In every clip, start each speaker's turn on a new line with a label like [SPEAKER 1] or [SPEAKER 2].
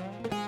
[SPEAKER 1] Thank you.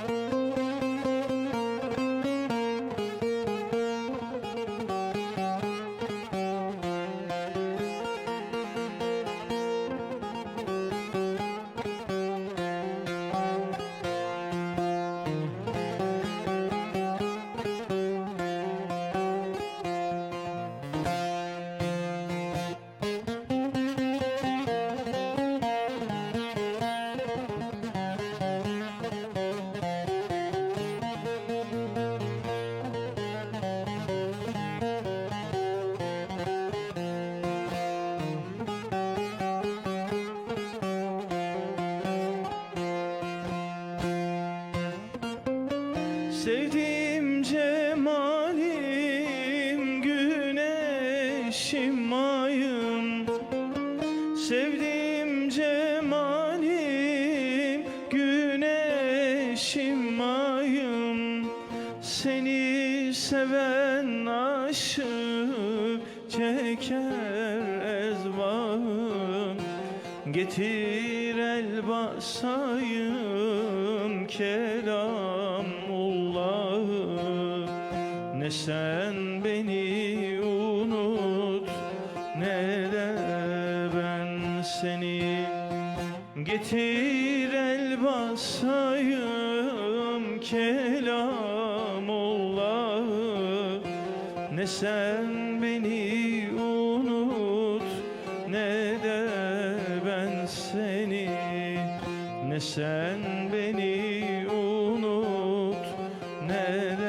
[SPEAKER 1] Sevdiğim cemalim güneşim ayım. Sevdiğim cemalim güneşim ayım. Seni seven aşık çeker ezbağım Getir el basayım kelamullahı ne sen beni unut ne de ben seni. Getir el basayım kelam Allah'ı Ne sen beni unut ne de ben seni. Ne sen beni unut ne de